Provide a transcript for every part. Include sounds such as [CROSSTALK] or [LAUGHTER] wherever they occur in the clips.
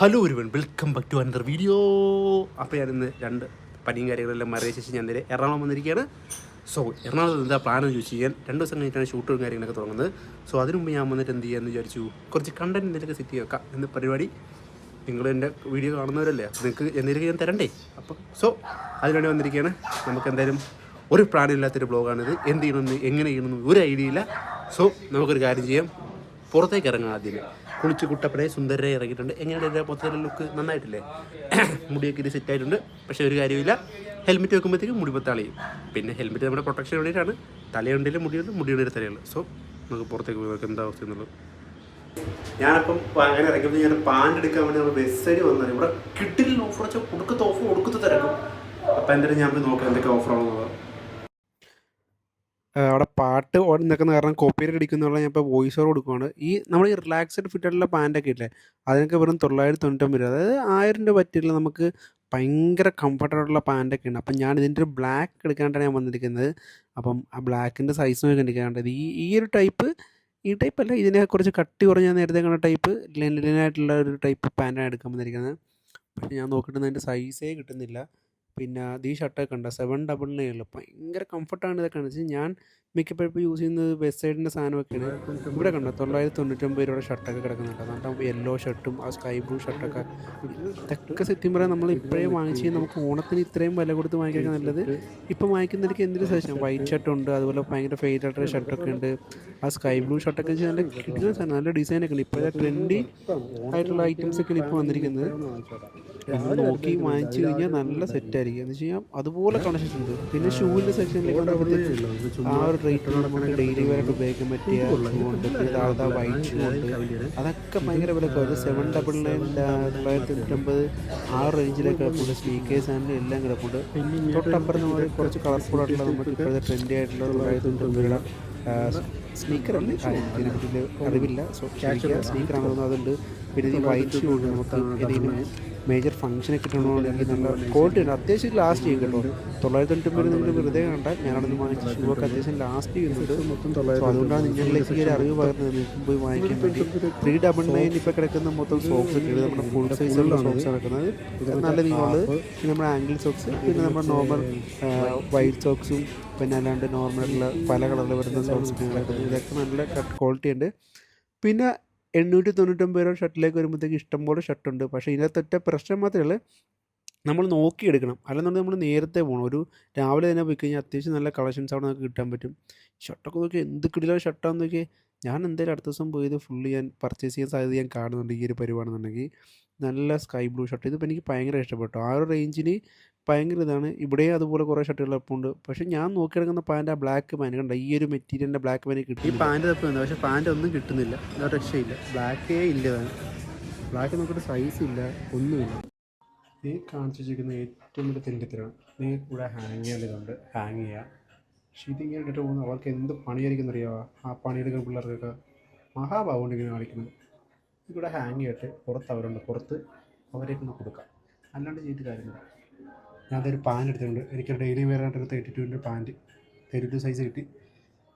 Hello ഒരുവൻ welcome back to another video അപ്പോൾ ഞാൻ ഇന്ന് രണ്ട് പനിയും കാര്യങ്ങളെല്ലാം മറിയ ശേഷം ഞാൻ നേരെ എറണാകുളം വന്നിരിക്കുകയാണ്. സോ എറണാകുളത്ത് എന്താ പ്ലാൻ എന്ന് ചോദിച്ചു കഴിഞ്ഞാൽ രണ്ട് ദിവസം കഴിഞ്ഞിട്ടാണ് ഷൂട്ടും കാര്യങ്ങളൊക്കെ തുടങ്ങുന്നത്. സോ അതിനു മുമ്പ് ഞാൻ വന്നിട്ട് എന്ത് ചെയ്യാമെന്ന് വിചാരിച്ചു. കുറച്ച് കണ്ടന്റ് എന്തെങ്കിലുമൊക്കെ സെറ്റ് ചെയ്ത് വെക്കാം എന്ന പരിപാടി നിങ്ങൾ എന്റെ വീഡിയോ കാണുന്നവരല്ലേ? അപ്പോൾ നിങ്ങൾക്ക് എന്തെങ്കിലും ഞാൻ തരണ്ടേ? അപ്പം സോ അതിനുവേണ്ടി വന്നിരിക്കുകയാണ്. നമുക്ക് എന്തായാലും ഒരു പ്ലാൻ ഇല്ലാത്തൊരു ബ്ലോഗാണിത് എന്ത് ചെയ്യണമെന്ന് എങ്ങനെ ചെയ്യണമെന്ന് ഒരു ഐഡിയ ഇല്ല. സോ നമുക്കൊരു കാര്യം ചെയ്യാം. പുറത്തേക്ക് ഇറങ്ങാം ആദ്യമേ. കുളിച്ച് കുട്ടപ്പടെ സുന്ദരരെ ഇറങ്ങിയിട്ടുണ്ട് എങ്ങനെയാണ് എന്റെ മൊത്തത്തിലെ ലുക്ക്? നന്നായിട്ടില്ലേ? [CLEARS THROAT] മുടിയൊക്കെ ഇത് സെറ്റ് ആയിട്ടുണ്ട് പക്ഷേ ഒരു കാര്യമില്ല ഹെൽമെറ്റ് വെക്കുമ്പോഴത്തേക്കും മുടി പത്താളിയും. പിന്നെ ഹെൽമെറ്റ് നമ്മുടെ പ്രൊട്ടക്ഷൻ വേണ്ടിയിട്ടാണ്. തലയുണ്ടെങ്കിലും മുടിയുണ്ട് മുടിയുടെ തലയുള്ളൂ സോ നമുക്ക് പുറത്തേക്ക് പോയി എന്താ അവസ്ഥ എന്നുള്ളത്. ഞാനപ്പം അങ്ങനെ ഇറങ്ങിയപ്പോൾ ഞാൻ പാന്റ് എടുക്കാൻ വേണ്ടി നമ്മൾ ബസ് സൈഡ് ഇവിടെ കിട്ടില്ല. ഓഫർ വെച്ചാൽ കൊടുക്കത്ത ഓഫർ കൊടുക്കത്ത് തിരക്കും. അപ്പം എന്തായാലും ഞാൻ പോയി നോക്കാം എന്തൊക്കെ ഓഫറാണെന്നുള്ളത് അവിടെ പാട്ട് ഓടി നിൽക്കുന്ന കാരണം കോപ്പിയിൽ അടിക്കുന്നുള്ള ഞാൻ ഇപ്പോൾ വോയിസ് ഓവർ കൊടുക്കുവാണ്. ഈ നമ്മൾ ഈ റിലാക്സ്ഡ് ഫിറ്റഡുള്ള പാന്റൊക്കെ ഇല്ലേ അതിനൊക്കെ വെറും തൊള്ളായിരത്തി തൊണ്ണൂറ്റൊമ്പത് രൂപ. അതായത് ആയിരം രൂപ പറ്റിയുള്ള നമുക്ക് ഭയങ്കര കംഫർട്ടബിളുള്ള പാന്റൊക്കെ ഉണ്ട്. അപ്പം ഞാൻ ഇതിന്റെ ഒരു ബ്ലാക്ക് എടുക്കാനായിട്ടാണ് ഞാൻ വന്നിരിക്കുന്നത്. അപ്പം ആ ബ്ലാക്കിന്റെ സൈസ് നോക്കി എടുക്കാനുണ്ട്. ഈ ഈ ഒരു ടൈപ്പ് ഈ ടൈപ്പ് അല്ല ഇതിനെ കുറച്ച് കട്ടി കുറഞ്ഞ നേരത്തെ കണ്ട ടൈപ്പ് ലെനിനായിട്ടുള്ള ഒരു ടൈപ്പ് പാന്റാണ് എടുക്കാൻ വന്നിരിക്കുന്നത്. പക്ഷേ ഞാൻ നോക്കിയിട്ട് അതിന്റെ സൈസേ കിട്ടുന്നില്ല. പിന്നെ ഈ ഷർട്ടൊക്കെ ഉണ്ട് സെവൻ ഡബിൾ ഉള്ളു ഭയങ്കര കംഫർട്ടാണ് ഇതൊക്കെ വെച്ചാൽ ഞാൻ മിക്കപ്പോഴും ഇപ്പോൾ യൂസ് ചെയ്യുന്നത് വെസ്റ്റ് സൈഡിന്റെ സാധനമൊക്കെയാണ്. ഇവിടെ കണ്ടോ? തൊള്ളായിരത്തി തൊണ്ണൂറ്റൊമ്പത് രൂപയുടെ ഷർട്ടൊക്കെ കിടക്കുന്നുണ്ട്. അതുകൊണ്ട് യെല്ലോ ഷർട്ടും ആ സ്കൈ ബ്ലൂ ഷർട്ടൊക്കെ ഇതൊക്കെ സത്യം പറയാൻ നമ്മൾ ഇപ്പോഴേ വാങ്ങിച്ച് നമുക്ക് ഓണത്തിന് ഇത്രയും വില കൊടുത്ത് വാങ്ങിക്കാൻ നല്ലത്. ഇപ്പോൾ വാങ്ങിക്കുന്നതിലേക്ക് എന്തൊരു സജഷൻ വൈറ്റ് ഷർട്ടുണ്ട് അതുപോലെ ഭയങ്കര ഫെയ്ഡ് ആയിട്ടുള്ള ഷർട്ടൊക്കെ ഉണ്ട്. ആ സ്കൈ ബ്ലൂ ഷർട്ടൊക്കെ വെച്ചാൽ നല്ല കിട്ടുന്ന സാധനം നല്ല ഡിസൈനൊക്കെ ഉണ്ട്. ഇപ്പോഴത്തെ ട്രെൻഡി ആയിട്ടുള്ള ഐറ്റംസ് ഒക്കെ ഇപ്പോൾ വന്നിരിക്കുന്നത്. നോക്കി വാങ്ങിച്ചു കഴിഞ്ഞാൽ നല്ല സെറ്റായിരിക്കും എന്ന് വെച്ച് കഴിഞ്ഞാൽ അതുപോലെ കണക്ഷൻ ഉണ്ട്. പിന്നെ ഷൂവിന്റെ സെക്ഷനിലേക്ക് ആ ഒരു റേറ്റിൽ നമുക്ക് ഡെയിലി വെയറായിട്ട് ഉപയോഗിക്കാൻ പറ്റിയ ഷൂണ്ട് താഴത്തെ വൈറ്റ് ഷൂണ്ട് അതൊക്കെ ഭയങ്കര വില കുറവ് സെവൻ ഡബിൾ നയൻ തൊള്ളായിരത്തി ആ റേഞ്ചിലൊക്കെ കിടപ്പുണ്ട്. സ്പീക്കേഴ്സ് ആൻഡ് എല്ലാം കിടപ്പുണ്ട്. തൊട്ടപ്പുറം നമ്മൾ കുറച്ച് കളർഫുൾ ആയിട്ടുള്ള നമുക്ക് ഇപ്പോഴത്തെ ട്രെൻഡി ആയിട്ടുള്ള തൊള്ളായിരത്തി സ്നീക്കർ അല്ലേ. ആ, ഇതിനെ പറ്റി അറിവില്ല സ്പീക്കർ ആണെന്ന് അതുണ്ട്. പിന്നെ വൈറ്റ് ഷൂ ഉണ്ട് നമുക്ക് ഏതെങ്കിലും മേജർ ഫംഗ്ഷനൊക്കെ കിട്ടണമെന്നുണ്ടെങ്കിൽ നല്ല ക്വാളിറ്റി ഉണ്ട് അത്യാവശ്യം ലാസ്റ്റ് ചെയ്യും കേട്ടോ. തൊള്ളായിരത്തി തൊണ്ണൂറ്റി നിങ്ങൾ വെറുതെ കണ്ട ഞാനവിടെ നിന്ന് വാങ്ങിച്ച ഷൂ ഒക്കെ അത്യാവശ്യം ലാസ്റ്റ് ചെയ്യുന്നുണ്ട്. സോ അതുകൊണ്ടാണ് നിങ്ങളിലേക്ക് ഒരു അറിവ് പകർന്നത് നിങ്ങൾക്ക് പോയി വാങ്ങിക്കാൻ വേണ്ടി. ത്രീ ഡബിൾ നയൻ ഇപ്പോൾ കിടക്കുന്ന മൊത്തം സോക്സ് ഒക്കെ നമ്മുടെ ഫുൾ സൈസുള്ള സോക്സ് കിടക്കുന്നത്. നല്ല നീളമുള്ളത് പിന്നെ നമ്മുടെ ആംഗിൾ സോക്സ് പിന്നെ നമ്മുടെ നോർമൽ വൈറ്റ് സോക്സും പിന്നെ അല്ലാണ്ട് നോർമലായിട്ടുള്ള പല കളറിൽ വരുന്ന സോക്സ് ഇതൊക്കെ നല്ല ക്വാളിറ്റി ഉണ്ട്. പിന്നെ എണ്ണൂറ്റി തൊണ്ണൂറ്റൊമ്പത് രൂപ ഷർട്ടിലേക്ക് വരുമ്പോഴത്തേക്ക് ഇഷ്ടംപോലെ ഷർട്ടുണ്ട്. പക്ഷേ ഇതിനകത്തൊറ്റ പ്രശ്നം മാത്രമേ നമ്മൾ നോക്കിയെടുക്കണം. അല്ലെന്നുണ്ടെങ്കിൽ നമ്മൾ നേരത്തെ പോകണം. ഒരു രാവിലെ തന്നെ പോയി കഴിഞ്ഞാൽ അത്യാവശ്യം നല്ല കളക്ഷൻസ് അവിടെ നമുക്ക് കിട്ടാൻ പറ്റും. ഷർട്ടൊക്കെ നോക്കി എന്ത് കിടിലോ ഷർട്ടാന്ന് നോക്കി. ഞാൻ എന്തായാലും അടുത്ത ദിവസം പോയത് ഫുള്ള് ഞാൻ പർച്ചേസ് ചെയ്യാൻ സാധ്യത ഞാൻ കാണുന്നുണ്ട് ഈ ഒരു പരിപാടിയാണെന്നുണ്ടെങ്കിൽ നല്ല സ്കൈ ബ്ലൂ ഷർട്ട് ഇതിപ്പോൾ എനിക്ക് ഭയങ്കര ഇഷ്ടപ്പെട്ടു. ആ ഒരു റേഞ്ചിന് ഭയങ്കര ഇതാണ്. ഇവിടെയും അതുപോലെ കുറേ ഷർട്ടുകൾ ഇപ്പോൾ ഉണ്ട് പക്ഷേ ഞാൻ നോക്കിയെടുക്കുന്ന പാന്റ് ആ ബ്ലാക്ക് പാൻ കണ്ട? ഈ ഒരു മെറ്റീരിയലിന്റെ ബ്ലാക്ക് പാൻ കിട്ടി ഈ പാന്റ് തപ്പുണ്ട് പക്ഷേ പാന്റ് ഒന്നും കിട്ടുന്നില്ല. ഒരു രക്ഷയില്ല. ബ്ലാക്കേ ഇല്ല ബ്ലാക്ക് നോക്കിയിട്ട് സൈസ് ഇല്ല. ഒന്നുമില്ല. ഈ കാണിച്ചു വെച്ചിരിക്കുന്ന ഏറ്റവും വലിയ തെണ്ടിത്തരാണ്. നീ കൂടെ ഹാങ് ചെയ്യേണ്ടതുണ്ട് ഹാങ് ചെയ്യുക ഇതിങ്ങനെ ഇട്ടിട്ട് പോകുന്ന അവർക്ക് എന്ത് പണിയായിരിക്കും അറിയാമോ ആ പണിയെടുക്കുന്ന പിള്ളേർക്കൊക്കെ മഹാഭാവമുണ്ട് ഇങ്ങനെ കാണിക്കുന്നത്. ഇവിടെ ഹാങ് ചെയ്തിട്ട് പുറത്ത് അവരുണ്ട്. പുറത്ത് അവരേക്കൊന്ന് കൊടുക്കാം. അല്ലാണ്ട് ചെയ്തിട്ട് കാര്യമില്ല. ഞാൻ അതൊരു പാന്റ് എടുത്തിട്ടുണ്ട്. എനിക്ക് ഡെയിലി വെയർ ആയിട്ട് തേർട്ടി ടുവിന്റെ പാന്റ് തേർട്ടി ടു സൈസ് കിട്ടി.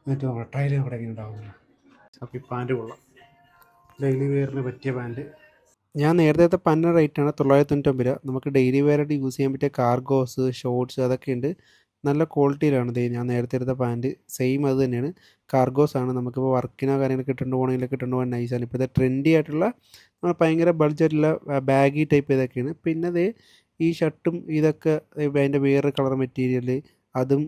എന്നിട്ട് നമ്മുടെ ട്രയൽ ഇവിടെ എങ്ങനെ ഉണ്ടാവുന്നില്ല അപ്പോൾ ഈ പാന്റ് കൊള്ളാം. ഡെയിലി വെയറിന് പറ്റിയ പാന്റ്. ഞാൻ നേരത്തെ പന്ന റേറ്റാണ് തൊള്ളായിരത്തി തൊണ്ണൂറ്റൊമ്പത് രൂപ. നമുക്ക് ഡെയിലി വെയറായിട്ട് യൂസ് ചെയ്യാൻ പറ്റിയ കാർഗോസ് ഷോർട്സ് അതൊക്കെ ഉണ്ട്. നല്ല ക്വാളിറ്റിയിലാണ് ഇത് ഞാൻ നേരത്തെ എടുത്ത പാന്റ് സെയിം അത് തന്നെയാണ്. കാർഗോസ് ആണ്. നമുക്കിപ്പോൾ വർക്കിനോ കാര്യങ്ങളൊക്കെ ഇട്ടുകൊണ്ട് പോകണമെങ്കിലൊക്കെ ഇട്ടുകൊണ്ട് പോകാൻ നൈസാണ് ഇപ്പോഴത്തെ ട്രെൻഡി ആയിട്ടുള്ള ഭയങ്കര ബഡ്ജറ്റുള്ള ബാഗി ടൈപ്പ് ഇതൊക്കെയാണ്. പിന്നെ അതേ ഈ ഷർട്ടും ഇതൊക്കെ അതിന്റെ വേറെ കളർ മെറ്റീരിയൽ അതും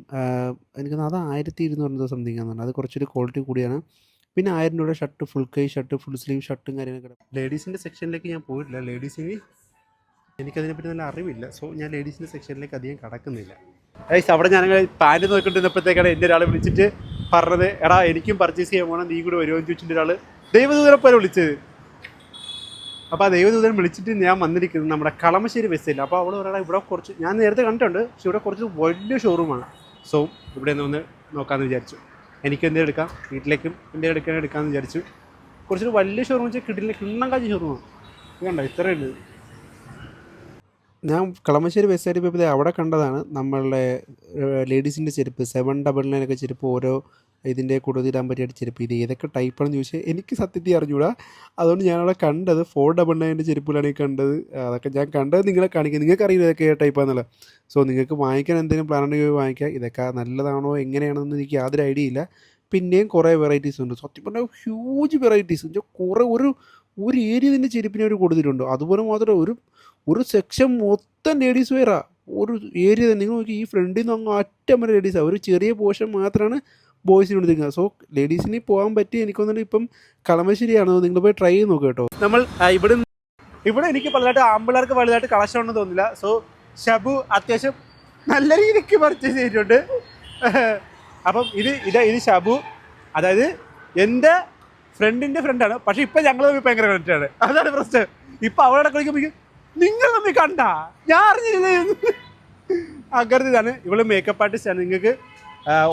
എനിക്ക് അത് ആയിരത്തി ഇരുന്നൂറ് സംതിങ് ആണ് അത് കുറച്ചൊരു ക്വാളിറ്റി കൂടിയാണ്. പിന്നെ ആയിരം രൂപയുടെ ഷർട്ട് ഫുൾ കൈ ഷർട്ട് ഫുൾ സ്ലീവ് ഷർട്ടും കാര്യങ്ങളൊക്കെ ലേഡീസിന്റെ സെക്ഷനിലേക്ക് ഞാൻ പോയിട്ടില്ല. ലേഡീസിന് എനിക്കതിനെപ്പറ്റി നല്ല അറിവില്ല. സോ ഞാൻ ലേഡീസിന്റെ സെക്ഷനിലേക്ക് അധികം കടക്കുന്നില്ല. ഏയ്സ് അവിടെ ഞാൻ പാന്റ് നോക്കിക്കൊണ്ടിരുന്നപ്പോഴത്തേക്കാണ് എന്റെ ഒരാൾ വിളിച്ചിട്ട് പറഞ്ഞത് എടാ എനിക്കും പർച്ചേസ് ചെയ്യാൻ പോകണം നീ കൂടെ വരുമോ എന്ന് ചോദിച്ചിട്ട് ഒരാൾ ദൈവദൂതനെ പോലെ വിളിച്ചത്. അപ്പോൾ ആ ദൈവദൂതൻ വിളിച്ചിട്ട് ഞാൻ വന്നിരിക്കുന്നത് നമ്മുടെ കളമശ്ശേരി ബസ്സിൽ അപ്പോൾ അവിടെ ഒരാളെ ഇവിടെ കുറച്ച് ഞാൻ നേരത്തെ കണ്ടിട്ടുണ്ട് പക്ഷെ ഇവിടെ കുറച്ച് വലിയ ഷോറൂമാണ് സോ ഇവിടെ നിന്ന് ഒന്ന് നോക്കാമെന്ന് വിചാരിച്ചു. എനിക്ക് എന്തെങ്കിലും എടുക്കാം വീട്ടിലേക്കും എന്തെങ്കിലും എടുക്കാൻ എടുക്കാമെന്ന് വിചാരിച്ചു. കുറച്ചൊരു വലിയ ഷോറൂം വെച്ചാൽ കിട്ടില്ല കിണ്ണം കാച്ചി ഷോറൂമാണ് കണ്ടോ ഇത്രയുണ്ട് ഞാൻ കളമശ്ശേരി ബസ് സൈഡിൽ പോയപ്പോൾ അവിടെ കണ്ടതാണ് നമ്മളുടെ ലേഡീസിന്റെ ചെരുപ്പ് സെവൻ ഡബിൾ നയനൊക്കെ ചെരുപ്പ് ഓരോ ഇതിന്റെ കൂടുതൽ ഇടാൻ പറ്റിയ ചെരുപ്പ്. ഇത് ഏതൊക്കെ ടൈപ്പാണെന്ന് ചോദിച്ചാൽ എനിക്ക് സത്യത്തിൽ അറിഞ്ഞൂടാ. അതുകൊണ്ട് ഞാനവിടെ കണ്ടത് ഫോർ ഡബിൾ നയന്റെ ചെരുപ്പിലാണ് ഈ കണ്ടത്. അതൊക്കെ ഞാൻ കണ്ടത് നിങ്ങളെ കാണിക്കുക നിങ്ങൾക്ക് അറിയില്ല ഇതൊക്കെ ടൈപ്പാണെന്നുള്ളത് സോ നിങ്ങൾക്ക് വാങ്ങിക്കാൻ എന്തെങ്കിലും പ്ലാൻ ഉണ്ടെങ്കിൽ വാങ്ങിക്കാം. ഇതൊക്കെ നല്ലതാണോ എങ്ങനെയാണെന്ന് എനിക്ക് യാതൊരു ഐഡിയ ഇല്ല. പിന്നെയും കുറേ വെറൈറ്റീസ് ഉണ്ട്. സത്യം പറഞ്ഞാൽ ഹ്യൂജ് വെറൈറ്റീസ് കുറേ ഒരു ഒരു ഏരിയ തന്നെ ചെരുപ്പിന് അവർ കൊടുത്തിട്ടുണ്ട്. അതുപോലെ മാത്രം ഒരു ഒരു സെക്ഷൻ മൊത്തം ലേഡീസ് വെയറാണ് ഒരു ഏരിയ തന്നെ നിങ്ങൾ നോക്കി ഈ ഫ്രണ്ടിൽ നിന്ന് അങ്ങ് അറ്റം വരെ ലേഡീസാണ് ഒരു ചെറിയ പോർഷൻ മാത്രമാണ് ബോയ്സിന് കൊടുത്തിരിക്കുന്നത് സോ ലേഡീസിന് പോകാൻ പറ്റി എനിക്ക് തോന്നുന്നു ഇപ്പം കളമശ്ശേരിയാണ്? നിങ്ങൾ പോയി ട്രൈ ചെയ്ത് നോക്കുക കേട്ടോ. നമ്മൾ ഇവിടെ ഇവിടെ എനിക്ക് പലതായിട്ട് ആമ്പിളർക്ക് വലുതായിട്ട് കളക്ഷൻ ഒന്നും തോന്നില്ല സോ ഷബു അത്യാവശ്യം നല്ല രീതിക്ക് പർച്ചേസ് ചെയ്തിട്ടുണ്ട്. അപ്പം ഇത് ഇത് ഇത് ഷബു. അതായത് എന്റെ ഫ്രണ്ടിന്റെ ഫ്രണ്ടാണ് പക്ഷെ ഇപ്പം ഞങ്ങൾ തമ്മിൽ ഭയങ്കര കണക്റ്റാണ് അതാണ് പ്രശ്നം. ഇപ്പം അവളോട് കളിക്കുമ്പോൾ നിങ്ങൾ തമ്മിൽ കണ്ട? ഞാൻ അറിഞ്ഞില്ലേ? ഇതാണ് ഇവൾ മേക്കപ്പ് ആർട്ടിസ്റ്റ് ആണ്. നിങ്ങൾക്ക്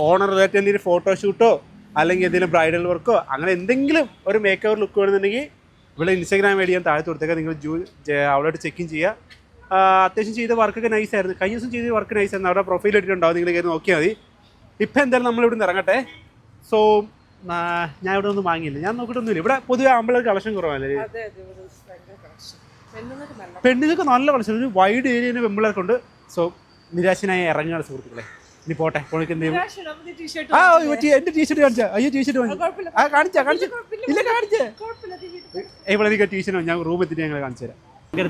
ഓണർ റിലേറ്റഡ് എന്തെങ്കിലും ഫോട്ടോഷൂട്ടോ അല്ലെങ്കിൽ എന്തെങ്കിലും ബ്രൈഡൽ വർക്കോ അങ്ങനെ എന്തെങ്കിലും ഒരു മേക്ക് ഓവർ ലുക്ക് വേണമെന്നുണ്ടെങ്കിൽ ഇവിടെ ഇൻസ്റ്റാഗ്രാം ഐ ഡി ഞാൻ താഴെ കൊടുത്തേക്കാം. നിങ്ങൾ ജൂ ചെക്കിങ് ചെക്കിൻ ചെയ്യുക. അത്യാവശ്യം ചെയ്ത വർക്കൊക്കെ നൈസ് ആയിരുന്നു. കഴിഞ്ഞ ദിവസം ചെയ്ത വർക്ക് നൈസ് ആയിരുന്നു. അവിടെ പ്രൊഫൈൽ ഇട്ടിട്ടുണ്ടാവും. നിങ്ങൾ കയറി നോക്കിയാൽ മതി. ഇപ്പം എന്തായാലും നമ്മളിവിടെ നിന്ന് ഇറങ്ങട്ടെ. സോ ഞാൻ ഇവിടെ ഒന്നും വാങ്ങിയില്ല. ഞാൻ നോക്കിയിട്ടൊന്നുമില്ല. ഇവിടെ പൊതുവെ ഒരു കളക്ഷൻ കുറവല്ലേ നല്ല പെണ്ണുങ്ങൾക്ക് നല്ല കളക്ഷൻ ഒരു വൈഡ് ഏരിയ പെമ്പിളർക്കുണ്ട് സോ നിരാശനായി ഇറങ്ങുകയാണ് സുഹൃത്തുക്കളെ. ഇനി പോട്ടെ ആ എന്റെ ടീഷർട്ട് കാണിച്ചാ. അയ്യോ ടീഷർട്ട് കാണിച്ചാ കാണിച്ച. ഇല്ല കാണിച്ചേ. ഇവിടെ എനിക്ക് ടീഷർട്ട് ഞാൻ റൂം എത്തിയിട്ട് ഞങ്ങൾ കാണിച്ചു തരാം. ഭയങ്കര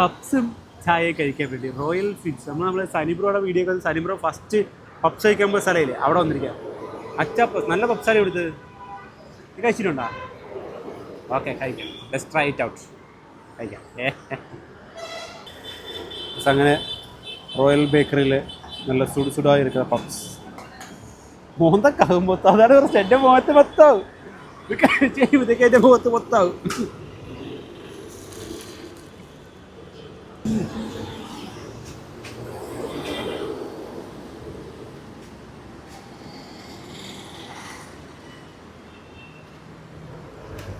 പപ്സും ചായ കഴിക്കാൻ വേണ്ടി. റോയൽ ഫിറ്റ്സ് നമ്മൾ നമ്മൾ സനിബ്രോയുടെ വീഡിയോ ഒക്കെ സനിബ്രോ ഫസ്റ്റ് പപ്സ് കഴിക്കാൻ പോയ സ്ഥലമില്ലേ അവിടെ വന്നിരിക്കാം. അച്ചാപ്പസ് നല്ല പപ്സാണ് ഇവിടുത്തെ ഇത് കഴിച്ചിട്ടുണ്ടോ? ഓക്കെ കഴിക്കാം. ലെസ് ട്രൈ ഇറ്റ് ഔട്ട് കഴിക്കാം. [LAUGHS] ഏ അങ്ങനെ റോയൽ ബേക്കറിയിൽ നല്ല സുടു സുഡായി ഇരിക്കുന്ന പപ്സ് മോന്തക്കാകും മൊത്തം? അതാണ് കുറച്ച് എന്റെ മുഖത്ത് മൊത്തമാവും ചെയ്യുമ്പോഴത്തേക്ക് എന്റെ മുഖത്ത് മൊത്തമാവും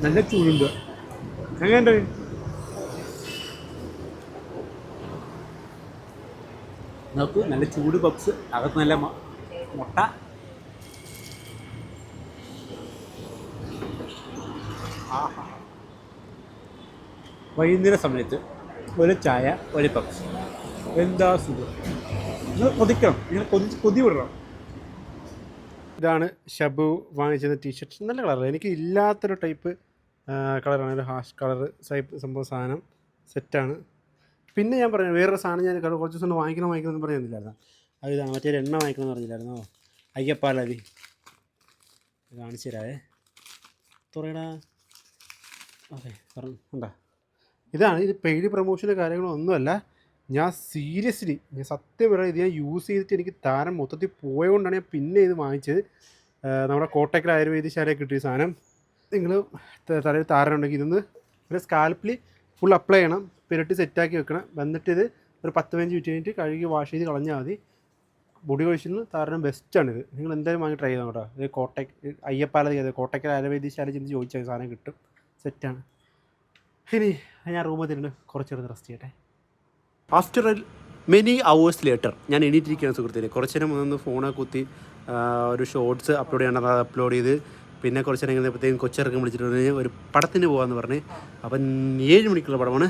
നല്ല ചൂടുണ്ട്. എങ്ങനെയുണ്ട്? നോക്കൂ നല്ല ചൂട് പപ്സ് അകത്ത് നല്ല മുട്ട. വൈകുന്നേര സമയത്ത് ഒരു ചായ ഒരു പപ്സ്. എന്താ സുഖം? നിങ്ങൾ കൊതിക്കണം. നിങ്ങൾ കൊതി കൊതി വിടണം. ഇതാണ് ഷബു വാങ്ങിച്ചത് ടീഷർട്ട് നല്ല കളർ എനിക്ക് ഇല്ലാത്തൊരു ടൈപ്പ് കളറാണ്. ഒരു ഹാഷ് കളർ സൈപ്പ് സംഭവം സാധനം. സെറ്റാണ് പിന്നെ ഞാൻ പറഞ്ഞു വേറൊരു സാധനം ഞാൻ കുറച്ച് ദിവസം വാങ്ങിക്കണം വാങ്ങിക്കണം എന്ന് പറഞ്ഞില്ലായിരുന്നു അത് ഇതാണ് മറ്റേ എണ്ണ വാങ്ങിക്കണം എന്ന് പറഞ്ഞില്ലായിരുന്നോ അയ്യപ്പാലതി കാണിച്ചു തരാവേ. തുറയടാ. ഓക്കെ പറഞ്ഞു ഉണ്ടാ ഇതാണ് ഇത് പെയ്ഡ് പ്രൊമോഷന്റെ കാര്യങ്ങളൊന്നുമല്ല ഞാൻ സീരിയസ്ലി ഞാൻ സത്യം പറയാം ഇത് ഞാൻ യൂസ് ചെയ്തിട്ട് എനിക്ക് താരം മൊത്തത്തിൽ പോയതുകൊണ്ടാണ് ഞാൻ പിന്നെ ഇത് വാങ്ങിച്ചത്. നമ്മുടെ കോട്ടക്കൽ ആയുർവേദശാലയിൽ കിട്ടിയ സാധനം. നിങ്ങൾ തലയിൽ താരം ഉണ്ടെങ്കിൽ ഇതൊന്ന് ഒരു സ്കാൽപ്പിൽ ഫുൾ അപ്ലൈ ചെയ്യണം. പുരട്ടി സെറ്റാക്കി വെക്കണം. വന്നിട്ട് ഇത് ഒരു പത്ത് പതിനഞ്ച് മിനിറ്റ് കഴിഞ്ഞിട്ട് കഴുകി വാഷ് ചെയ്ത് കളഞ്ഞാൽ മതി. മുടി കൊഴിച്ചിന് താരം ബെസ്റ്റാണിത് നിങ്ങൾ എന്തായാലും വാങ്ങി ട്രൈ ചെയ്താൽ കേട്ടോ ഇത് കോട്ടയ്ക്ക് അതെ കോട്ടയ്ക്കൽ ആയുർവേദിശാല ചെന്ന് ചോദിച്ചാൽ സാധനം കിട്ടും. സെറ്റാണ് ഇനി ഞാൻ റൂമിൽ തരുന്നുണ്ട്. കുറച്ചേരം റെസ്റ്റ് ചെയ്യട്ടെ. ആഫ്റ്റർ മെനി അവേഴ്സ് ലേറ്റർ ഞാൻ എണീറ്റിരിക്കുകയാണ് സുഹൃത്തിന് കുറച്ച് നേരം ഒന്ന് ഫോണൊക്കെ കുത്തി ഒരു ഷോർട്സ് അപ്ലോഡ് ചെയ്യണം. അത് അപ്ലോഡ് ചെയ്ത് പിന്നെ കുറച്ച് നേരം കഴിഞ്ഞപ്പോഴത്തേക്കും കൊച്ചിറക്കം വിളിച്ചിട്ട് ഒരു പടത്തിന് പോകാമെന്ന് പറഞ്ഞ്. അപ്പം ഏഴ് മണിക്കുള്ള പടമാണ്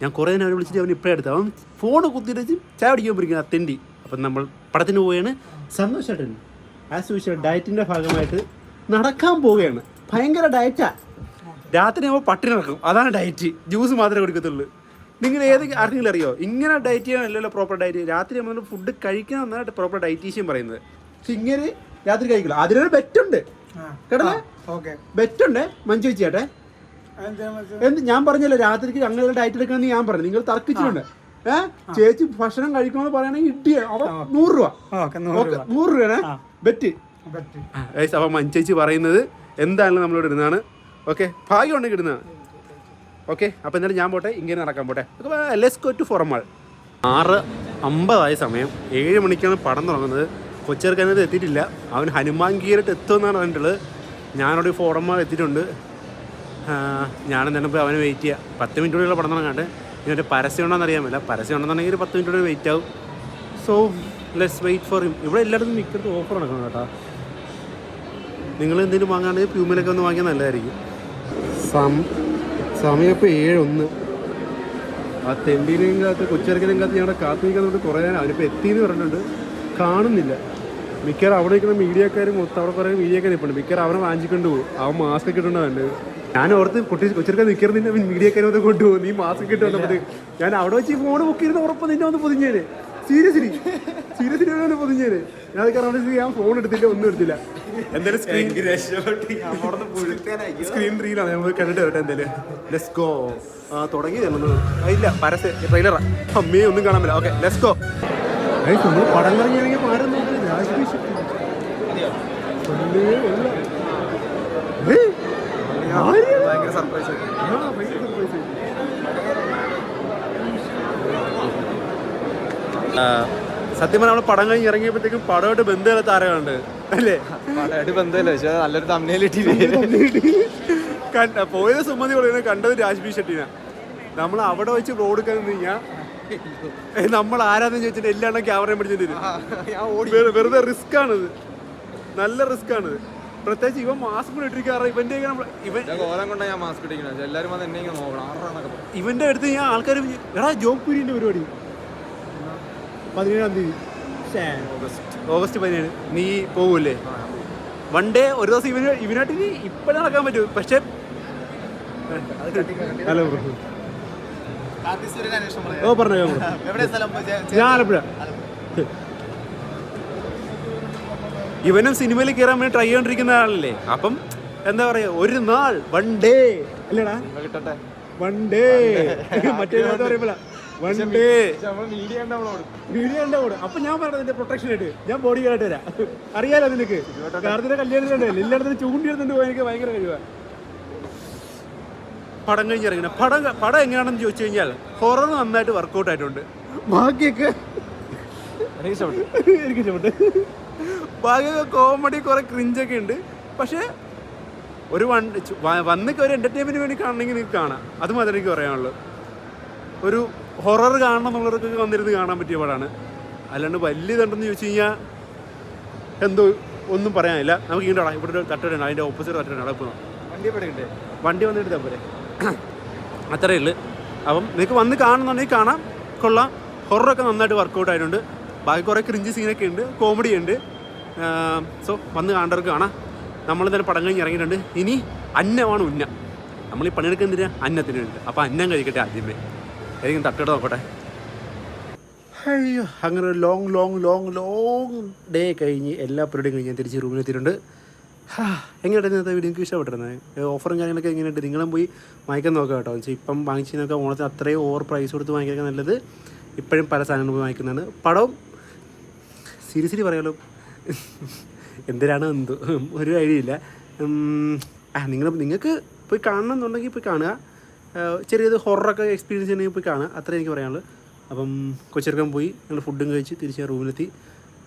ഞാൻ കുറേ നേരം അവനെ വിളിച്ചിട്ട് അവൻ ഇപ്പോഴേ എടുത്തു. അവൻ ഫോൺ കുത്തിയിട്ട് ചായ പിടിക്കാൻ പിടിക്കുന്ന അത്തെണ്ടി അപ്പം നമ്മൾ പടത്തിന് പോവുകയാണ്. സന്തോഷമായിട്ട് ആസ് യൂഷ്വൽ ഡയറ്റിന്റെ ഭാഗമായിട്ട് നടക്കാൻ പോവുകയാണ്. ഭയങ്കര ഡയറ്റാ രാത്രി ആകുമ്പോൾ പട്ടിണി നടക്കും അതാണ് ഡയറ്റ് ജ്യൂസ് മാത്രമേ കുടിക്കത്തുള്ളൂ. നിങ്ങൾ ഏത് ആർക്കെങ്കിലും അറിയോ? ഇങ്ങനെ ഡയറ്റ് ചെയ്യാനല്ലല്ലോ പ്രോപ്പർ ഡയറ്റ് രാത്രി നമ്മൾ ഫുഡ് കഴിക്കണം എന്നാണ് പ്രോപ്പർ ഡയറ്റീഷ്യൻ പറയുന്നത്. പക്ഷെ ഇങ്ങനെ രാത്രി കഴിക്കില്ല. അതിനൊരു ബെറ്റുണ്ട് കേട്ടോ ഓക്കെ. ബെറ്റുണ്ട് മഞ്ജു ചേച്ചേട്ടെ എന്ത് ഞാൻ പറഞ്ഞല്ലോ രാത്രിക്ക് അങ്ങനെ ഡയറ്റ് എടുക്കണമെന്ന് ഞാൻ പറഞ്ഞു. നിങ്ങൾ തർക്കിച്ചിട്ടുണ്ട്. ഏഹ് ചേച്ചി ഭക്ഷണം കഴിക്കണമെന്ന് പറയുകയാണെങ്കിൽ ഇട്ടിയ അവ നൂറ് രൂപ. ഓക്കെ നൂറ് രൂപ. നൂറ് രൂപയാണ്. ബെറ്റ്. അപ്പൊ മഞ്ചേച്ചി പറയുന്നത് എന്തായാലും നമ്മളോട് ഇടുന്നതാണ്. ഓക്കെ ഭാഗ്യം ഉണ്ടെങ്കിൽ ഇടുന്നതാണ്. ഓക്കെ അപ്പോൾ എന്നാലും ഞാൻ പോട്ടെ ഇങ്ങനെ നടക്കാൻ പോട്ടെ. ലെസ് ഗോ ടു ഫോറമാൾ ആറ് അമ്പതായ സമയം. ഏഴ് മണിക്കാണ് പടം തുടങ്ങുന്നത്. കൊച്ചിറക്കാനത് എത്തിയിട്ടില്ല. അവൻ ഹനുമാൻ ഗീരട്ട് എത്തുമെന്നാണ് പറഞ്ഞിട്ടുള്ളത്. ഞാനവിടെ ഫോറമാൾ എത്തിയിട്ടുണ്ട്. ഞാൻ തന്നെ പോയി അവനെ വെയിറ്റ് ചെയ്യുക പത്ത് മിനിറ്റ് കൂടിയുള്ള പടം തുടങ്ങാണ്ട്. ഒരു പരസ്യം ഉണ്ടോയെന്ന് അറിയാമില്ല. പരസ്യം ഉണ്ടെന്നുണ്ടെങ്കിൽ ഒരു മിനിറ്റ് കൂടി വെയിറ്റ് ആവും. So let's wait for him ഇവിടെ എല്ലായിടത്തും മിക്കത്തും ഓഫർ നടക്കണം കേട്ടോ. നിങ്ങൾ എന്തെങ്കിലും വാങ്ങുകയാണെങ്കിൽ പ്യൂമിലൊക്കെ ഒന്ന് വാങ്ങിയാൽ നല്ലതായിരിക്കും. സം സമയം ഇപ്പോൾ ഏഴൊന്ന് ആ തെണ്ടിനെയും കാത്ത് കൊച്ചിറക്കിനെയും കാത്ത് ഞങ്ങളുടെ കാത്തു നിൽക്കുന്നത് കുറേ നേരം അവരിപ്പോൾ എത്തി എന്ന് പറഞ്ഞിട്ടുണ്ട്. കാണുന്നില്ല. മിക്കവാറും അവിടെ നിൽക്കുന്ന മീഡിയക്കാർ മൊത്തം അവിടെ കുറേ മീഡിയക്കാർ നിൽപ്പുണ്ട് മിക്കവാറും അവനെ വാങ്ങിക്കൊണ്ട് പോകും. അവൻ മാസ്ക് ഒക്കെ ഇട്ടുണ്ടോ വേണ്ടത് ഞാൻ ഓർത്ത് കുട്ടി കൊച്ചിറക്കാൻ നിൽക്കരുതില്ല മീഡിയക്കാരെ ഒന്ന് കൊണ്ടുപോകും. നീ മാസ്ക് ഇട്ട് വന്നപ്പോൾ ഞാൻ അവിടെ വെച്ച് ഫോൺ ബുക്ക് ചെയ്യുന്ന ഉറപ്പ് നിന്നെ ഒന്ന് പൊതിഞ്ഞേനെ. സീരിയസ്ലി സീരിയസ്ലി ഒന്ന് പൊതിഞ്ഞേനെ. ഞാൻ അത് കാരണം ഞാൻ ഫോൺ എടുത്തില്ല ഒന്നും എടുത്തില്ല. എന്തായാലും സ്ക്രീൻ സ്ക്രീൻ റീലാണ് നമ്മൾ കണ്ടിട്ട് വരട്ടെ എന്തായാലും. ഗോ ആ ഇല്ല പരസ്യ ട്രെയിലറാ അമ്മയെ ഒന്നും കാണാൻ പറ്റില്ല. ഓക്കെ ലെറ്റ്സ് ഗോ നമ്മൾ പടം ഇറങ്ങിയാണെങ്കിൽ ആരും നോക്കില്ല ഭയങ്കര സർപ്രൈസ് സത്യം പറഞ്ഞാൽ നമ്മൾ പടം കഴിഞ്ഞ് ഇറങ്ങിയപ്പോഴത്തേക്കും പടമായിട്ട് ബന്ധമുള്ള താരങ്ങളുണ്ട് അല്ലേ? പടമായിട്ട് ബന്ധമില്ല പക്ഷെ നല്ലൊരു തമ്മിൽ കണ്ട പോയത് സുമതി പറയുന്നത് കണ്ടത് രാജ്ബി ഷെട്ടിനാ നമ്മൾ അവിടെ വെച്ച് റോഡ് എടുക്കാൻ നിന്ന് കഴിഞ്ഞാൽ നമ്മൾ ആരാന്ന് ചോദിച്ചിട്ട് എല്ലാം ക്യാമറയും പിടിച്ചിട്ട് ഞാൻ ഓടി. വെറുതെ റിസ്ക് ആണിത്. നല്ല റിസ്ക് ആണിത്. പ്രത്യേകിച്ച് ഇവൻ മാസ്ക് കൂടെ ഇട്ടിരിക്കാറ്. ഇവന്റെ ഇവൻ ഞാൻ കോലം കൊണ്ടാ ഞാൻ മാസ്ക് ഇട്ടിരിക്കുന്നത് എല്ലാവരും വന്ന് എന്നെ ഇങ്ങനെ നോക്കണം. ആറാന്നൊക്കെ ഇവന്റെ അടുത്ത് ഞാൻ ആൾക്കാർ എടാ ജോബ് കുര്യന്റെ പരിപാടി. പതിനേഴാം തീയതി. ഓഗസ്റ്റ്. പതിനേഴ്. നീ പോകൂലേ വൺ ഡേ ഒരു ദിവസം ഇവന് ഇവനായിട്ട് ഇനി ഇപ്പോഴും നടക്കാൻ പറ്റും. പക്ഷെ ഹലോ ഓ പറഞ്ഞോ ഞാൻ ആലപ്പുഴ. ഇവനും സിനിമയിൽ കയറാൻ വേണ്ടി ട്രൈ ചെയ്തോണ്ടിരിക്കുന്ന ആളല്ലേ? അപ്പം എന്താ പറയാ ഒരു നാൾ വൺ ഡേ അല്ലേടാ. കിട്ടട്ടെ. വൺ ഡേ [LAUGHS] മറ്റേ വൺ ഡേ വീഡിയോ ഉണ്ടാവും അപ്പൊ ഞാൻ പറഞ്ഞത് എന്റെ പ്രൊട്ടക്ഷൻ ആയിട്ട്. ഞാൻ ബോഡി ഗാർഡ് തരാം അറിയാലോ നിനക്ക്? കാർത്തിന്റെ കല്യാണത്തിനുണ്ട് എല്ലായിടത്തും ചൂണ്ടി എടുത്തിട്ട് പോയി എനിക്ക് ഭയങ്കര കഴിവാ. പടം കഴിഞ്ഞിറങ്ങുന്ന പടം പടം എങ്ങനെയാണെന്ന് ചോദിച്ചു കഴിഞ്ഞാൽ ഹൊറർ നന്നായിട്ട് വർക്കൗട്ട് ആയിട്ടുണ്ട്. ബാക്കിയൊക്കെ എനിക്ക് ഇഷ്ടപ്പെട്ടു. [LAUGHS] ബാക്കിയൊക്കെ കോമഡി കുറെ ക്രിഞ്ചൊക്കെ ഉണ്ട്. പക്ഷേ ഒരു വൺ വന്നൊക്കെ ഒരു എന്റർടൈൻമെന്റ് വേണ്ടി കാണണമെങ്കിൽ നിങ്ങൾക്ക് കാണാം. അത് മാത്രമേ എനിക്ക് പറയാനുള്ളൂ. ഒരു ഹൊറർ കാണണം എന്നുള്ളവർക്കൊക്കെ വന്നിരുന്ന് കാണാൻ പറ്റിയ പടമാണ് അല്ലാണ്ട് വലിയ ഇതുണ്ടെന്ന് ചോദിച്ചു കഴിഞ്ഞാൽ എന്തോ ഒന്നും പറയാനില്ല. നമുക്ക് ഇങ്ങോട്ട് ഇവിടെ ഒരു തട്ടുണ്ട് അതിന്റെ ഓപ്പോസിറ്റ് തട്ടുണ്ട് അവിടെ പോകാം വണ്ടി എവിടെ വണ്ടി വന്നിട്ട് പോലെ [CLEARS THROAT] അത്രയേ ഉള്ളൂ. അപ്പം നിങ്ങൾക്ക് വന്ന് കാണുന്നുണ്ടെങ്കിൽ കാണാം. കൊള്ളാം. ഹൊററൊക്കെ നന്നായിട്ട് വർക്കൗട്ട് ആയിട്ടുണ്ട്. ബാക്കി കുറേ ക്രിഞ്ച് സീനൊക്കെ ഉണ്ട്. കോമഡി ഉണ്ട്. സോ വന്ന് കാണേണ്ടവർക്ക് കാണാം നമ്മൾ തന്നെ പടം കഴിഞ്ഞ് ഇറങ്ങിയിട്ടുണ്ട്. ഇനി അന്നമാണ് ഉന്ന. നമ്മൾ ഈ പണിയെടുക്കുന്നതിന് അന്നത്തിന് വേണ്ടി അപ്പോൾ അന്നം കഴിക്കട്ടെ ആദ്യമേ. ഏതെങ്കിലും തട്ടിട നോക്കട്ടെ. അയ്യോ അങ്ങനെ ഒരു long long long long day കഴിഞ്ഞ് എല്ലാ പരിപാടിയും കഴിഞ്ഞ് ഞാൻ തിരിച്ച് റൂമിലെത്തിയിട്ടുണ്ട് എങ്ങനെയുണ്ട് ഇന്നത്തെ വീഡിയോ എനിക്ക് ഇഷ്ടപ്പെട്ടിരുന്നത് ഓഫറും കാര്യങ്ങളൊക്കെ എങ്ങനെയുണ്ട്? നിങ്ങളും പോയി വാങ്ങിക്കാൻ നോക്കാം കേട്ടോ. വെച്ചാൽ ഇപ്പം നോക്കാം ഓണത്തിന് അത്രയും ഓവർ പ്രൈസ് കൊടുത്ത് വാങ്ങിക്കാൻ നല്ലത് ഇപ്പോഴും പല സാധനങ്ങൾ പോയി വാങ്ങിക്കുന്നതാണ്. പടവും സീരിയസ്ലി പറയാലോ എന്തിനാണ് എന്തോ? ഒരു ഉം, ആ നിങ്ങൾ നിങ്ങൾക്ക് പോയി കാണണം എന്നുണ്ടെങ്കിൽ പോയി കാണുക. ചെറിയത് ഹൊറൊക്കെ എക്സ്പീരിയൻസ് ചെയ്യണമെങ്കിൽ പോയി കാണുക. അത്രേ എനിക്ക് പറയാനുള്ളൂ. അപ്പം കൊച്ചിറക്കം പോയി ഞങ്ങൾ ഫുഡും കഴിച്ച് തിരിച്ച് റൂമിലെത്തി.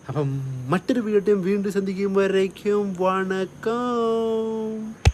അപ്പം മറ്റൊരു വീഡിയോ വീണ്ടും സന്ധിക്കുമ്പോഴേക്കും വണക്കം.